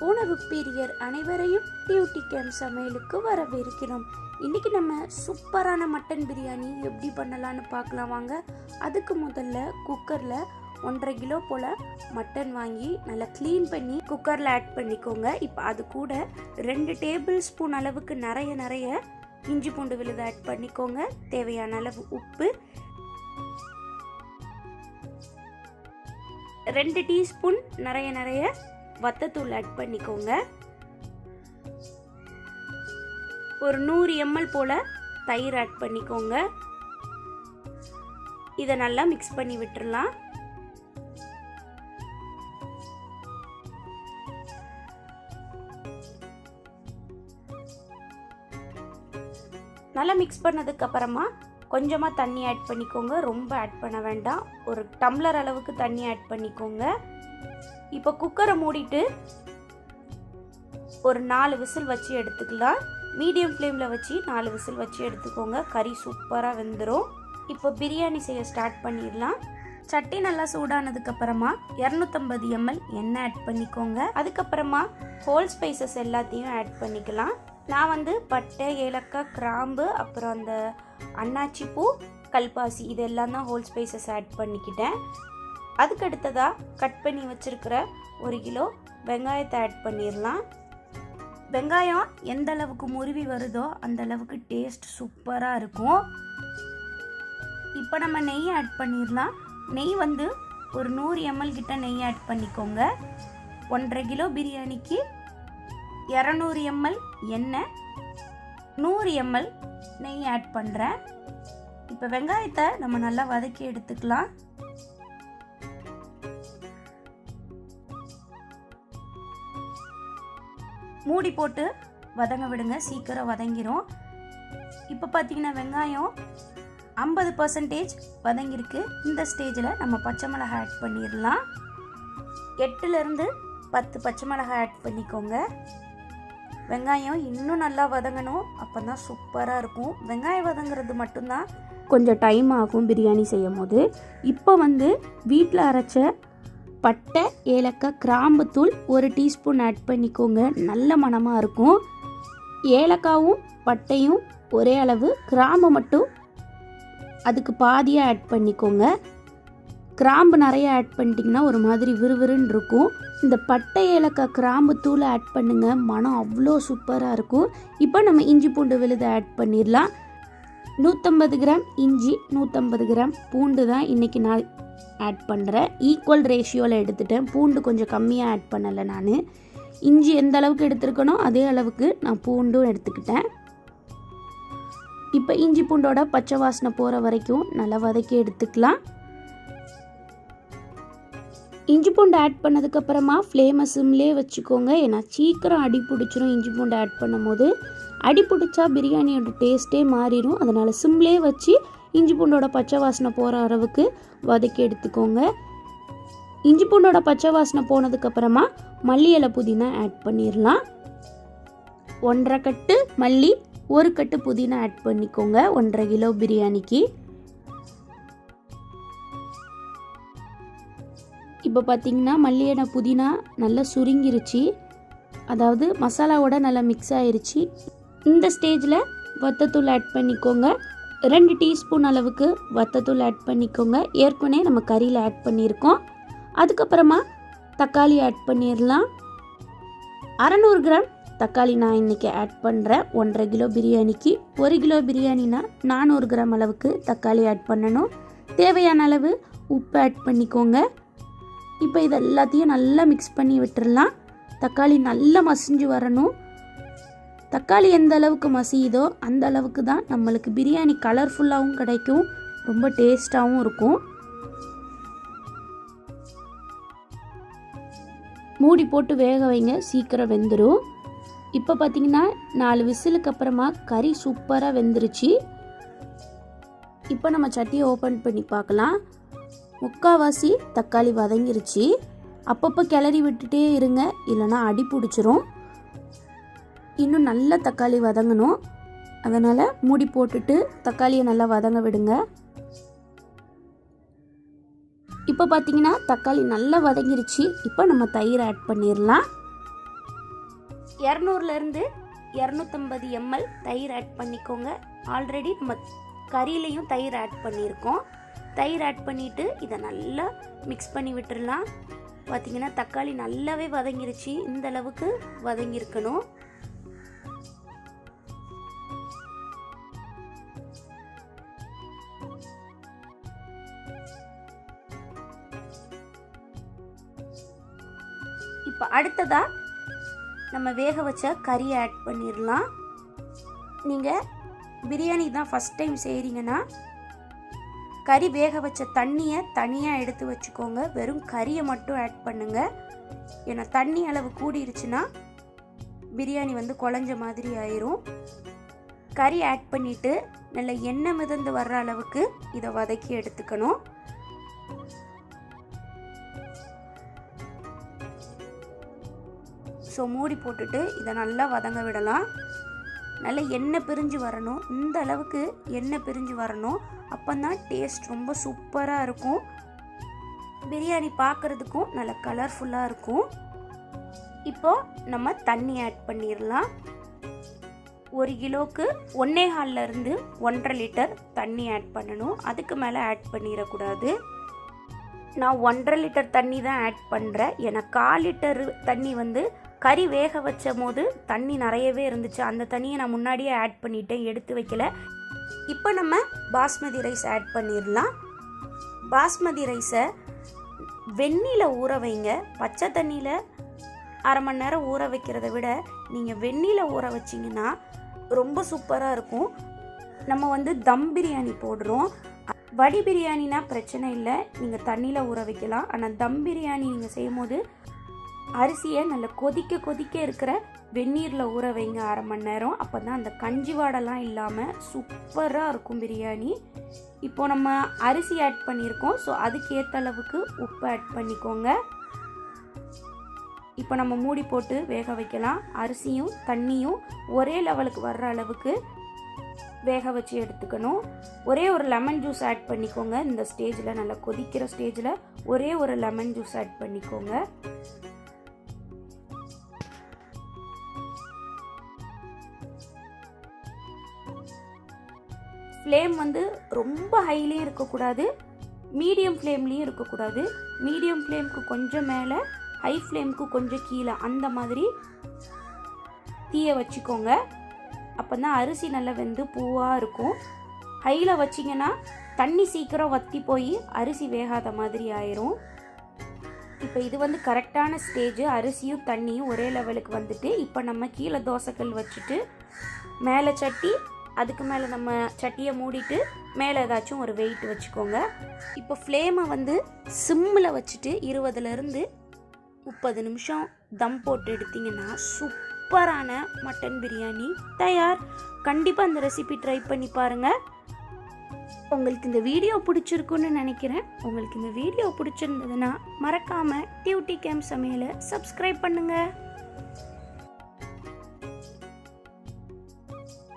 உணவு பிரியர் அனைவரையும் டியூட்டி கேம்ப் சமையலுக்கு வரவேற்கிறோம். இன்னைக்கு நம்ம சூப்பரான மட்டன் பிரியாணி எப்படி பண்ணலான்னு பார்க்கலாம் வாங்க. அதுக்கு முதல்ல குக்கரில் ஒன்றரை கிலோ போல் மட்டன் வாங்கி நல்லா க்ளீன் பண்ணி குக்கரில் ஆட் பண்ணிக்கோங்க. இப்போ அது கூட ரெண்டு டேபிள் ஸ்பூன் அளவுக்கு நிறைய நிறைய இஞ்சி பூண்டு விழுது ஆட் பண்ணிக்கோங்க. தேவையான அளவு உப்பு. ரெண்டு டீஸ்பூன் நிறைய நிறைய வத்தத்தூள் ஆட் பண்ணிக்கோங்க. ஒரு நூறு எம்எல் போல் தயிர் ஆட் பண்ணிக்கோங்க. இதை நல்லா மிக்ஸ் பண்ணி விட்டுறலாம். நல்லா மிக்ஸ் பண்ணதுக்கப்புறமா கொஞ்சமாக தண்ணி ஆட் பண்ணிக்கோங்க. ரொம்ப ஆட் பண்ண வேண்டாம். ஒரு டம்ளர் அளவுக்கு தண்ணி ஆட் பண்ணிக்கோங்க. இப்போ குக்கரை மூடிட்டு ஒரு நாலு விசில் வச்சு எடுத்துக்கலாம். மீடியம் ஃப்ளேமில் வச்சு நாலு விசில் வச்சு எடுத்துக்கோங்க. கறி சூப்பராக வெந்துடும் இப்போ பிரியாணி செய்ய ஸ்டார்ட் பண்ணிடலாம். சட்டி நல்லா சூடானதுக்கு அப்புறமா இரநூத்தம்பது எம்எல் எண்ணெய் ஆட் பண்ணிக்கோங்க. அதுக்கப்புறமா ஹோல் ஸ்பைசஸ் எல்லாத்தையும் ஆட் பண்ணிக்கலாம். நான் வந்து பட்டை ஏலக்காய் கிராம்பு அப்புறம் அந்த அன்னாச்சி பூ கல்பாசி இதெல்லாம் தான் ஹோல் ஸ்பைசஸ் ஆட் பண்ணிக்கிட்டேன். அதுக்கு அடுத்ததாக கட் பண்ணி வச்சுருக்கிற ஒரு கிலோ வெங்காயத்தை ஆட் பண்ணிடலாம். வெங்காயம் எந்த அளவுக்கு முருவி வருதோ அந்த அளவுக்கு டேஸ்ட் சூப்பராக இருக்கும். இப்போ நம்ம நெய் ஆட் பண்ணிடலாம். நெய் வந்து ஒரு நூறு எம்எல் கிட்ட நெய் ஆட் பண்ணிக்கோங்க. ஒன்றரை கிலோ பிரியாணிக்கு இரநூறு எம்எல் எண்ணெய் நூறு எம்எல் நெய் ஆட் பண்ணுறேன் இப்போ வெங்காயத்தை நம்ம நல்லா வதக்கி எடுத்துக்கலாம். மூடி போட்டு வதங்க விடுங்க. சீக்கிரம் வதங்கிரும். இப்போ பார்த்தீங்கன்னா வெங்காயம் ஐம்பது பர்சன்டேஜ் வதங்கியிருக்கு. இந்த ஸ்டேஜில் நம்ம பச்சை மிளகாய் ஆட் பண்ணிடலாம். எட்டுலேருந்து பத்து பச்சை மிளகாய் ஆட் பண்ணிக்கோங்க. வெங்காயம் இன்னும் நல்லா வதங்கணும். அப்போ தான் சூப்பராக இருக்கும். வெங்காயம் வதங்குறது மட்டும்தான் கொஞ்சம் டைம் ஆகும் பிரியாணி செய்யும் போது இப்போ வந்து வீட்டில் அரைச்ச பட்டை ஏலக்காய் கிராம்புத்தூள் ஒரு டீஸ்பூன் ஆட் பண்ணிக்கோங்க. நல்ல மணமாக இருக்கும். ஏலக்காவும் பட்டையும் ஒரே அளவு. கிராம்பு மட்டும் அதுக்கு பாதியாக ஆட் பண்ணிக்கோங்க. கிராம்பு நிறைய ஆட் பண்ணிட்டிங்கன்னா ஒரு மாதிரி விறுவிறுன்னு இருக்கும். இந்த பட்டை ஏலக்காய் கிராம்பு தூளை ஆட் பண்ணுங்கள் மனம் அவ்வளோ சூப்பராக இருக்கும். இப்போ நம்ம இஞ்சி பூண்டு விழுதை ஆட் பண்ணிடலாம். நூற்றம்பது கிராம் இஞ்சி நூற்றம்பது கிராம் பூண்டு தான் இன்றைக்கி நான் ஆட் பண்ணுறேன் ஈக்குவல் ரேஷியோவில் எடுத்துட்டேன். பூண்டு கொஞ்சம் கம்மியாக ஆட் பண்ணலை நான். இஞ்சி எந்த அளவுக்கு எடுத்துருக்கனோ அதே அளவுக்கு நான் பூண்டும் எடுத்துக்கிட்டேன். இப்போ இஞ்சி பூண்டோட பச்சை வாசனை போகிற வரைக்கும் நல்லா வதக்கி எடுத்துக்கலாம். இஞ்சி பூண்டு ஆட் பண்ணதுக்கப்புறமா ஃப்ளேமை சிம்லே வச்சுக்கோங்க. ஏன்னா சீக்கிரம் அடி பிடிச்சிரும் இஞ்சி பூண்டு ஆட் பண்ணும்போது. அடி பிடிச்சா பிரியாணியோட டேஸ்ட்டே மாறிடும் அதனால் சிம்லே வச்சு இஞ்சி பூண்டோட பச்சை வாசனை போகிற அளவுக்கு வதக்கி எடுத்துக்கோங்க. இஞ்சி பூண்டோட பச்சை வாசனை போனதுக்கப்புறமா மல்லி இலை புதினா ஆட் பண்ணிடலாம் ஒன்றரை கட்டு மல்லி ஒரு கட்டு புதினா ஆட் பண்ணிக்கோங்க ஒன்றரை கிலோ பிரியாணிக்கு. இப்போ பார்த்தீங்கன்னா மல்லி இலை புதினா நல்லா சுருங்கிருச்சு. அதாவது மசாலாவோட நல்லா மிக்ஸ் ஆயிருச்சு. இந்த ஸ்டேஜில் வத்தத்தூள் ஆட் பண்ணிக்கோங்க. ரெண்டு டீஸ்பூன் அளவுக்கு வத்தத்தூள் ஆட் பண்ணிக்கோங்க. ஏற்கனவே நம்ம கறியில் ஆட் பண்ணியிருக்கோம். அதுக்கப்புறமா தக்காளி ஆட் பண்ணிடலாம் அறநூறு கிராம் தக்காளி நான் இன்றைக்கி ஆட் பண்ணுறேன் ஒன்றரை கிலோ பிரியாணிக்கு. ஒரு கிலோ பிரியாணினா நானூறு கிராம் அளவுக்கு தக்காளி ஆட் பண்ணணும். தேவையான அளவு உப்பு ஆட் பண்ணிக்கோங்க. இப்போ இது எல்லாத்தையும் நல்லா மிக்ஸ் பண்ணி விட்டுடலாம் தக்காளி நல்லா மசிஞ்சு வரணும். தக்காளி எந்த அளவுக்கு மசியுதோ அந்த அளவுக்கு தான் நம்மளுக்கு பிரியாணி கலர்ஃபுல்லாகவும் கிடைக்கும் ரொம்ப டேஸ்ட்டாகவும் இருக்கும். மூடி போட்டு வேக வைங்க சீக்கிரம் வெந்துடும் இப்போ பார்த்தீங்கன்னா நாலு விசிலுக்கு அப்புறமா கறி சூப்பராக வெந்துருச்சு. இப்போ நம்ம சட்டியை ஓப்பன் பண்ணி பார்க்கலாம். முக்காவாசி தக்காளி வதங்கிருச்சு. அப்பப்போ கிளறி விட்டுட்டே இருங்க இல்லைன்னா அடி பிடிச்சிரும். இன்னும் நல்ல தக்காளி வதங்கணும். அதனால் மூடி போட்டுட்டு தக்காளியை நல்லா வதங்க விடுங்க. இப்போ பார்த்தீங்கன்னா தக்காளி நல்லா வதங்கிருச்சு. இப்போ நம்ம தயிர் ஆட் பண்ணிடலாம். இரநூறுலேருந்து இரநூத்தம்பது எம்எல் தயிர் ஆட் பண்ணிக்கோங்க. ஆல்ரெடி நம்ம கறியிலையும் தயிர் ஆட் பண்ணியிருக்கோம். தயிர் ஆட் பண்ணிவிட்டு இதை நல்லா மிக்ஸ் பண்ணி விட்டுடலாம். பார்த்தீங்கன்னா தக்காளி நல்லாவே வதங்கிருச்சு. இந்த அளவுக்கு வதங்கியிருக்கணும். இப்போ அடுத்ததாக நம்ம வேக வச்ச கறி ஆட் பண்ணிடலாம் நீங்கள் பிரியாணி தான் ஃபஸ்ட் டைம் செய்கிறீங்கன்னா கறி வேக வச்ச தண்ணியை தனியாக எடுத்து வச்சுக்கோங்க. வெறும் கறியை மட்டும் ஆட் பண்ணுங்கள் ஏன்னா தண்ணி அளவு கூடிருச்சுன்னா பிரியாணி வந்து குழஞ்ச மாதிரி ஆயிரும். கறி ஆட் பண்ணிவிட்டு நல்ல எண்ணெய் மிதந்து வர்ற அளவுக்கு இதை வதக்கி எடுத்துக்கணும். ஸோ மூடி போட்டுட்டு இதை நல்லா வதங்க விடலாம். நல்லா எண்ணெய் பிரிஞ்சு வரணும். இந்த அளவுக்கு எண்ணெய் பிரிஞ்சு வரணும். அப்போந்தான் டேஸ்ட் ரொம்ப சூப்பராக இருக்கும். பிரியாணி பார்க்குறதுக்கும் நல்லா கலர்ஃபுல்லாக இருக்கும். இப்போ நம்ம தண்ணி ஆட் பண்ணிடலாம். ஒரு கிலோவுக்கு ஒன்னே ஹால்லேருந்து ஒன்றரை லிட்டர் தண்ணி ஆட் பண்ணணும். அதுக்கு மேலே ஆட் பண்ணிடக்கூடாது. நான் ஒன்றரை லிட்டர் தண்ணி தான் ஆட் பண்ணுறேன் ஏன்னா கால் லிட்டர் தண்ணி வந்து கறி வேக வச்ச போது தண்ணி நிறையவே இருந்துச்சு. அந்த தண்ணியை நான் முன்னாடியே ஆட் பண்ணிட்டேன். எடுத்து வைக்கல. இப்போ நம்ம பாஸ்மதி ரைஸ் ஆட் பண்ணிடலாம். பாஸ்மதி ரைஸை வெந்நில ஊற வைங்க. பச்சை தண்ணியில் அரை மணி நேரம் ஊற வைக்கிறத விட நீங்கள் வெந்நில ஊற வச்சிங்கன்னா ரொம்ப சூப்பராக இருக்கும். நம்ம வந்து தம் பிரியாணி போடுறோம். வடி பிரியாணினா பிரச்சனை இல்லை. நீங்கள் தண்ணியில் ஊற வைக்கலாம். ஆனால் தம் பிரியாணி நீங்கள் செய்யும் போது அரிசியை நல்லா கொதிக்க கொதிக்க இருக்கிற வெந்நீரில் ஊற வைங்க அரை மணி நேரம். அப்போ தான் அந்த கஞ்சி வாடெல்லாம் இல்லாமல் சூப்பராக இருக்கும் பிரியாணி. இப்போ நம்ம அரிசி ஆட் பண்ணியிருக்கோம். ஸோ அதுக்கேற்ற அளவுக்கு உப்பு ஆட் பண்ணிக்கோங்க. இப்போ நம்ம மூடி போட்டு வேக வைக்கலாம். அரிசியும் தண்ணியும் ஒரே லெவலுக்கு வர்ற அளவுக்கு வேக வச்சு எடுத்துக்கணும். ஒரே ஒரு லெமன் ஜூஸ் ஆட் பண்ணிக்கோங்க. இந்த ஸ்டேஜில் நல்லா கொதிக்கிற ஸ்டேஜில் ஒரே ஒரு லெமன் ஜூஸ் ஆட் பண்ணிக்கோங்க. ஃப்ளேம் வந்து ரொம்ப ஹைலேயும் இருக்கக்கூடாது. மீடியம் ஃப்ளேம்லேயும் இருக்கக்கூடாது. மீடியம் ஃப்ளேம்க்கு கொஞ்சம் மேலே ஹை ஃப்ளேம்க்கு கொஞ்சம் கீழே அந்த மாதிரி தீயை வச்சுக்கோங்க. அப்போ தான் அரிசி நல்லா வெந்து பூவாக இருக்கும். ஹையில் வச்சிங்கன்னா தண்ணி சீக்கிரம் வத்தி போய் அரிசி வேகாத மாதிரி ஆயிரும். இப்போ இது வந்து கரெக்டான ஸ்டேஜ் அரிசியும் தண்ணியும் ஒரே லெவலுக்கு வந்துட்டு இப்போ நம்ம கீழே தோசைக்கல் வச்சுட்டு மேலே சட்டி அதுக்கு மேலே நம்ம சட்டியை மூடிட்டு மேலே ஏதாச்சும் ஒரு வெயிட் வச்சுக்கோங்க. இப்போ ஃப்ளேமை வந்து சிம்மில் வச்சுட்டு இருபதுலேருந்து முப்பது நிமிஷம் தம் போட்டு எடுத்தீங்கன்னா சூப்பரான மட்டன் பிரியாணி தயார். கண்டிப்பாக அந்த ரெசிபி ட்ரை பண்ணி பாருங்கள் உங்களுக்கு இந்த வீடியோ பிடிச்சிருக்குன்னு நினைக்கிறேன். உங்களுக்கு இந்த வீடியோ பிடிச்சிருந்ததுன்னா மறக்காமல் டியூட்டி கேம் சமையலை சப்ஸ்கிரைப் பண்ணுங்கள்